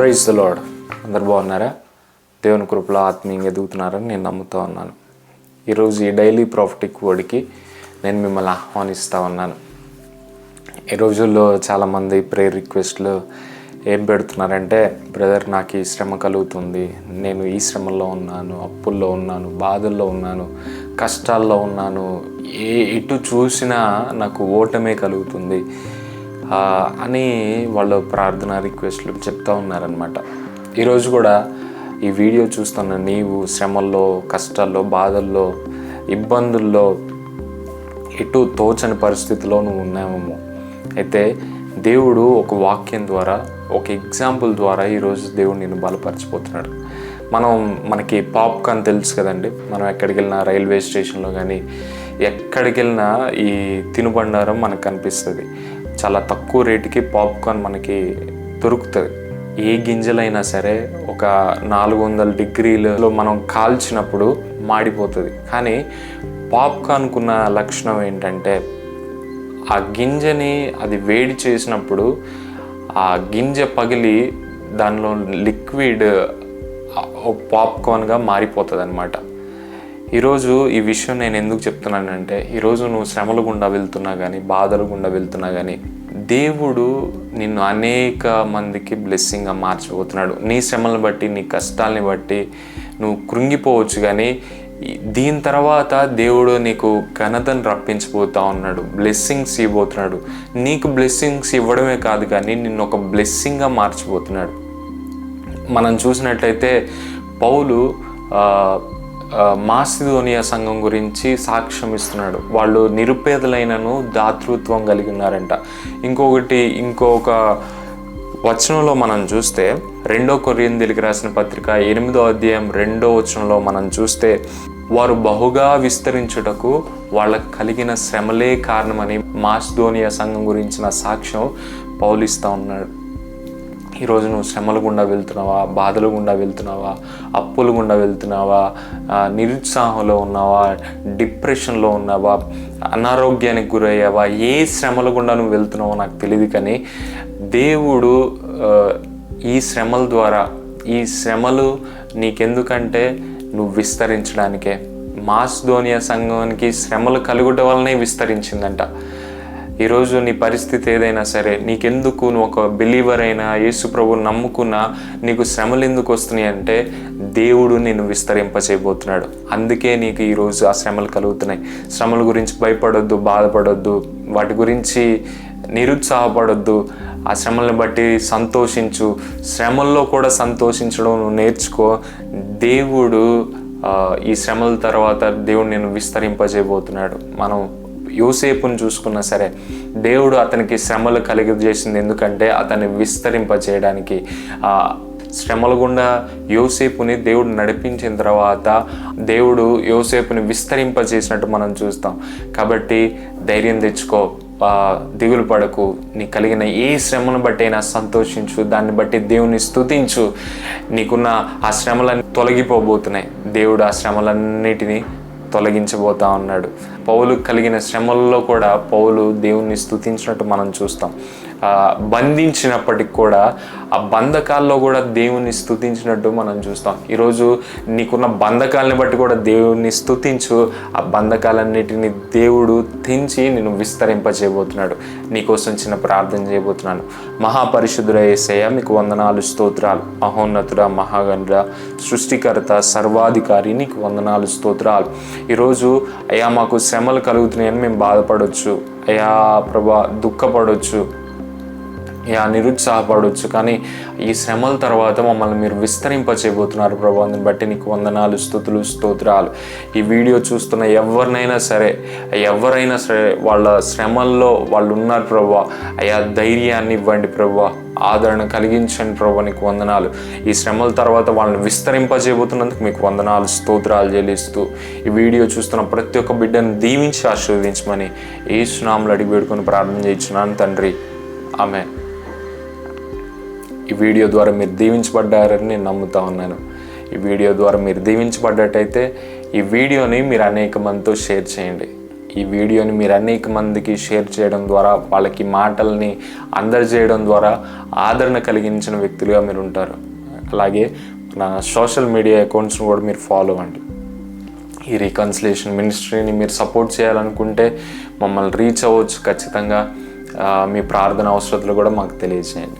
Praise the lord అందరు బాగున్నారా? దేవుని కృపలో ఆత్మీయంగా ఎదుగుతున్నారని నేను నమ్ముతూ ఉన్నాను. ఈరోజు ఈ డైలీ ప్రాఫిటిక్ వర్డ్కి నేను మిమ్మల్ని ఆహ్వానిస్తూ ఉన్నాను. ఈ రోజుల్లో చాలామంది ప్రేయర్ రిక్వెస్ట్లు ఏం పెడుతున్నారంటే బ్రదర్ నాకు ఈ శ్రమ కలుగుతుంది. నేను ఈ శ్రమలో ఉన్నాను అప్పుల్లో ఉన్నాను బాధల్లో ఉన్నాను కష్టాల్లో ఉన్నాను. ఏ ఎటు చూసినా నాకు ఓటమే కలుగుతుంది. అని వాళ్ళు ప్రార్థన రిక్వెస్ట్లు చెప్తా ఉన్నారనమాట ఈరోజు కూడా ఈ వీడియో చూస్తున్న నీవు శ్రమల్లో కష్టాల్లో బాధల్లో ఇబ్బందుల్లో ఎటు తోచని పరిస్థితిలో నువ్వు ఉన్నావేమో. అయితే దేవుడు ఒక వాక్యం ద్వారా ఒక ఎగ్జాంపుల్ ద్వారా ఈరోజు దేవుడు నేను బలపరిచిపోతున్నాడు. మనం మనకి పాప్కార్న్ తెలుసు కదండి. మనం ఎక్కడికి వెళ్ళినా రైల్వే స్టేషన్లో కానీ ఎక్కడికి వెళ్ళినా ఈ తినుబండారం మనకు కనిపిస్తుంది. చాలా తక్కువ రేటుకి పాప్కార్న్ మనకి దొరుకుతుంది. ఏ గింజలైనా సరే ఒక నాలుగు వందల డిగ్రీలలో మనం కాల్చినప్పుడు మాడిపోతుంది. కానీ పాప్కార్న్కున్న లక్షణం ఏంటంటే ఆ గింజని అది వేడి చేసినప్పుడు ఆ గింజ పగిలి దానిలో లిక్విడ్ పాప్కార్న్గా మారిపోతుంది అనమాట ఈరోజు ఈ విషయం నేను ఎందుకు చెప్తున్నానంటే ఈరోజు నువ్వు శ్రమల గుండా వెళ్తున్నా కానీ బాధల గుండా వెళ్తున్నా కానీ దేవుడు నిన్ను అనేక మందికి బ్లెస్సింగ్గా మార్చబోతున్నాడు. నీ శ్రమలను బట్టి నీ కష్టాలని బట్టి నువ్వు కృంగిపోవచ్చు కానీ దీని తర్వాత దేవుడు నీకు ఘనతను రప్పించబోతా ఉన్నాడు బ్లెస్సింగ్స్ ఇవ్వబోతున్నాడు. నీకు బ్లెస్సింగ్స్ ఇవ్వడమే కాదు కానీ నిన్ను ఒక బ్లెస్సింగ్గా మార్చిపోతున్నాడు మనం చూసినట్లయితే పౌలు మాసిదోనియా సంఘం గురించి సాక్ష్యం ఇస్తున్నాడు. వాళ్ళు నిరుపేదలైనను దాతృత్వం కలిగి ఉన్నారంట ఇంకొకటి ఇంకొక వచనంలో మనం చూస్తే రెండో కొరియందిలికి రాసిన పత్రిక ఎనిమిదో అధ్యాయం రెండో వచనంలో మనం చూస్తే వారు బహుగా విస్తరించుటకు వాళ్ళకు కలిగిన శ్రమలే కారణమని మాసిదోనియా సంఘం గురించిన సాక్ష్యం పౌలిస్తూ ఉన్నాడు. ఈరోజు నువ్వు శ్రమల గుండా వెళ్తున్నావా? బాధల గుండా వెళ్తున్నావా? అప్పుల గుండా వెళ్తున్నావా? నిరుత్సాహంలో ఉన్నావా? డిప్రెషన్లో ఉన్నావా? అనారోగ్యానికి గురయ్యావా? ఏ శ్రమల గుండా నువ్వు వెళ్తున్నావో నాకు తెలియదు కానీ దేవుడు ఈ శ్రమల ద్వారా ఈ శ్రమలు నీకెందుకంటే నువ్వు విస్తరించడానికే. మాస్ధోనియా సంఘానికి శ్రమలు కలుగుట వల్లనే విస్తరించిందంట. ఈరోజు నీ పరిస్థితి ఏదైనా సరే నీకెందుకు నువ్వు ఒక బిలీవర్ అయినా యేసు ప్రభువుని నమ్ముకున్నా నీకు శ్రమలు ఎందుకు వస్తున్నాయి అంటే దేవుడు నిన్ను విస్తరింపచేయబోతున్నాడు. అందుకే నీకు ఈరోజు ఆ శ్రమలు కలుగుతున్నాయి. శ్రమల గురించి భయపడొద్దు బాధపడొద్దు వాటి గురించి నిరుత్సాహపడొద్దు. ఆ శ్రమలను బట్టి సంతోషించు. శ్రమల్లో కూడా సంతోషించడం నువ్వు నేర్చుకో. దేవుడు ఈ శ్రమల తర్వాత దేవుడు నేను విస్తరింపజేయబోతున్నాడు మనం యూసేపును చూసుకున్నా సరే దేవుడు అతనికి శ్రమలు కలిగజేసింది ఎందుకంటే అతన్ని విస్తరింప చేయడానికి శ్రమల గుండా యోసేపుని దేవుడు నడిపించిన తర్వాత దేవుడు యోసేపుని విస్తరింపజేసినట్టు మనం చూస్తాం. కాబట్టి ధైర్యం తెచ్చుకో దిగులు పడకు. నీ కలిగిన ఏ శ్రమను బట్టి అయినా సంతోషించు దాన్ని బట్టి దేవుని స్థుతించు నీకున్న ఆ శ్రమలన్నీ తొలగిపోబోతున్నాయి. దేవుడు ఆ శ్రమలన్నిటినీ తొలగించబోతా ఉన్నాడు. పౌలు కలిగిన శ్రమల్లో కూడా పౌలు దేవుణ్ణి స్తుతించినట్టు మనం చూస్తాం. బంధించినప్పటికి కూడా ఆ బంధకాల్లో కూడా దేవుణ్ణి స్థుతించినట్టు మనం చూస్తాం. ఈరోజు నీకున్న బంధకాలని బట్టి కూడా దేవుణ్ణి స్థుతించు. ఆ బంధకాలన్నిటిని దేవుడు తెంచి నేను విస్తరింపజేయబోతున్నాడు. నీకోసం చిన్న ప్రార్థన చేయబోతున్నాను. మహాపరిశుద్ధుడ ఏసయ్య మీకు వందనాలు స్తోత్రాలు. మహోన్నతుడ మహాగణుడ సృష్టికర్త సర్వాధికారి నీకు వందనాలు స్తోత్రాలు. ఈరోజు అయ్యా మాకు శ్రమలు కలుగుతున్నాయని మేము బాధపడవచ్చు అయ్యా ప్రభా దుఃఖపడవచ్చు యా నిరుత్సాహపడవచ్చు కానీ ఈ శ్రమల తర్వాత మమ్మల్ని మీరు విస్తరింపచేయబోతున్నారు ప్రభా. అందుని బట్టి నీకు వందనాలు స్థుతులు స్తోత్రాలు. ఈ వీడియో చూస్తున్న ఎవరినైనా సరే ఎవరైనా సరే వాళ్ళ శ్రమల్లో వాళ్ళు ఉన్నారు ప్రభా. అయా ధైర్యాన్ని ఇవ్వండి ప్రభా. ఆదరణ కలిగించండి ప్రభా నీకు వందనాలు. ఈ శ్రమల తర్వాత వాళ్ళని విస్తరింపజేయబోతున్నందుకు మీకు వందనాలు స్తోత్రాలు చెల్లిస్తూ ఈ వీడియో చూస్తున్న ప్రతి ఒక్క బిడ్డను దీవించి ఆశీర్వదించమని ఏ సునాములు అడిగి వేడుకొని ప్రార్థన చేయించున్నాను తండ్రి. ఆమె ఈ వీడియో ద్వారా మీరు దీవించబడ్డారని నేను నమ్ముతా ఉన్నాను. ఈ వీడియో ద్వారా మీరు దీవించబడ్డట్టయితే ఈ వీడియోని మీరు అనేక మందితో షేర్ చేయండి. ఈ వీడియోని మీరు అనేక మందికి షేర్ చేయడం ద్వారా వాళ్ళకి మాటల్ని అందజేయడం ద్వారా ఆదరణ కలిగించిన వ్యక్తులుగా మీరు ఉంటారు. అలాగే నా సోషల్ మీడియా అకౌంట్స్ని కూడా మీరు ఫాలో అవ్వండి. ఈ రీకన్సిలేషన్ మినిస్ట్రీని మీరు సపోర్ట్ చేయాలనుకుంటే మమ్మల్ని రీచ్ అవ్వచ్చు ఖచ్చితంగా. మీ ప్రార్థన అవసరతలు కూడా మాకు తెలియజేయండి.